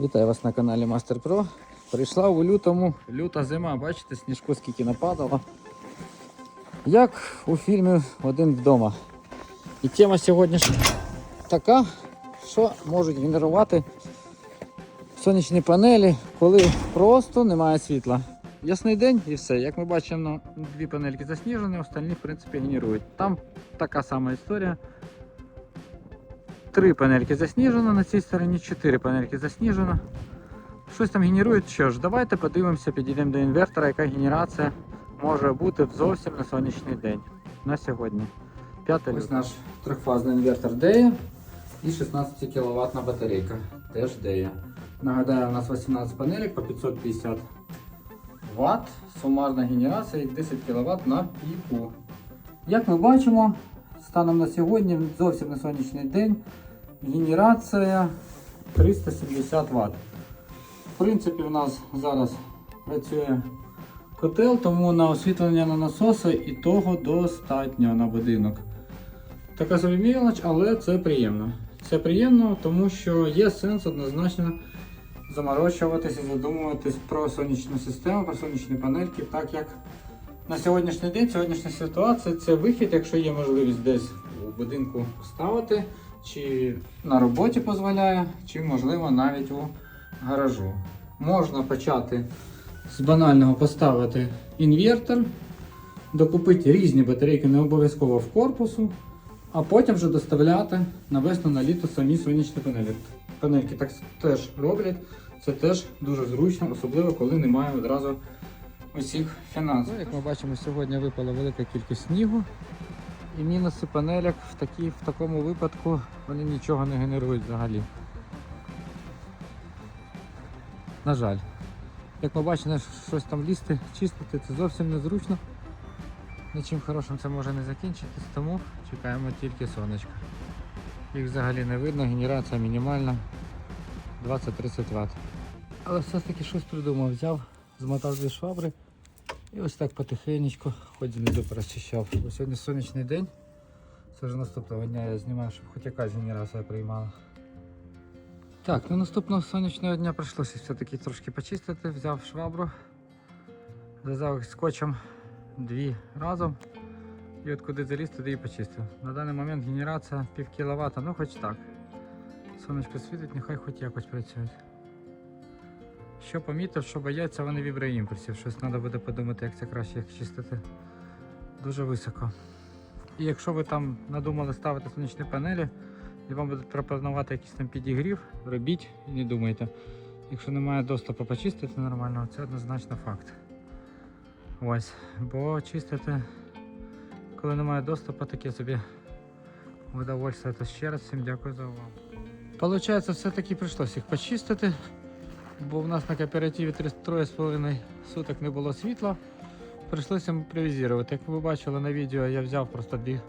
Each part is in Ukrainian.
Вітаю вас на каналі Master Pro. Прийшла у лютому люта зима, бачите, сніжку скільки нападало. Як у фільмі Один вдома. І тема сьогодні така, що можуть генерувати сонячні панелі, коли просто немає світла. Ясний день і все. Як ми бачимо, дві панельки засніжені, остальні в принципі генерують. Там така сама історія. Три панельки засніжено, на цій стороні чотири панельки засніжено. Щось там генерують. Що ж, давайте подивимося, підійдемо до інвертора, яка генерація може бути зовсім на сонячний день на сьогодні. 5 Ось наш трьохфазний інвертор DEA і 16 кВт батарейка. Теж DEA. Нагадаю, у нас 18 панелек по 550 Вт. Сумарна генерація 10 кВт на піку. Як ми бачимо, станом на сьогодні, зовсім не сонячний день, генерація 370 Вт. В принципі, у нас зараз працює котел, тому на освітлення на насоси і того достатньо на будинок. Така собі мілоч, але це приємно. Це приємно, тому що є сенс однозначно заморочуватися, задумуватись про сонячну систему, про сонячні панельки, так як на сьогоднішній день, сьогоднішня ситуація це вихід, якщо є можливість десь у будинку поставити, чи на роботі дозволяє, чи можливо навіть у гаражу. Можна почати з банального поставити інвертор, докупити різні батарейки, не обов'язково в корпусу, а потім вже доставляти на весну на літо самі сонячні панелі. Панельки так теж роблять, це теж дуже зручно, особливо коли немає одразу усіх фінансів. Як ми бачимо, сьогодні випала велика кількість снігу. І мінуси панелек в, такі, в такому випадку вони нічого не генерують взагалі. На жаль. Як ми бачимо, щось там лізти, чистити, це зовсім незручно. Нічим хорошим це може не закінчитись, тому чекаємо тільки сонечка. Їх взагалі не видно, генерація мінімальна 20-30 Вт. Але все ж таки щось придумав, взяв, змотав дві швабри і ось так потихеньку, хоч знизу перечищав. Бо сьогодні сонячний день. Це вже наступного дня я знімаю, щоб хоч якась генерація приймала. Так, ну наступного сонячного дня прийшлося все-таки трошки почистити, взяв швабру, зв'язав скотчем дві разом. І от куди заліз, туди і почистив. На даний момент генерація пів кіловата, ну хоч так. Сонечко світить, нехай хоч якось працюють. Що помітив, що бояться вони віброімпульсів. Щось треба буде подумати, як це краще їх чистити. Дуже високо. І якщо ви там надумали ставити сонячні панелі, і вам будуть пропонувати якийсь там підігрів, робіть і не думайте. Якщо немає доступу почистити нормально, це однозначно факт. Ось, бо чистити, коли немає доступу, таке собі удовольствие. То ще раз всім дякую за увагу. Получається, все-таки прийшлося їх почистити, бо в нас на кооперативі 3,5 суток не було світла. Прийшлося імпровізувати. Як ви бачили на відео, я взяв просто дві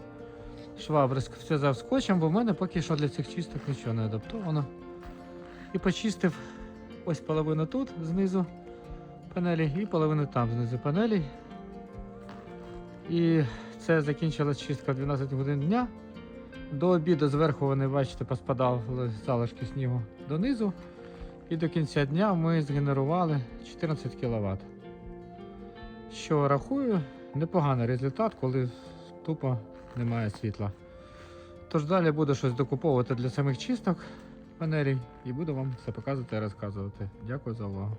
швабри, зв'язав скотчем, бо в мене поки що для цих чисток нічого не адаптовано. І почистив ось половину тут знизу панелі і половину там знизу панелі. І це закінчилась чистка в 12 годин дня. До обіду зверху вони, бачите, поспадали залишки снігу донизу. І до кінця дня ми згенерували 14 кВт. Що рахую, непоганий результат, коли тупо немає світла. Тож далі буду щось докуповувати для самих чисток панелей і буду вам все показувати і розказувати. Дякую за увагу.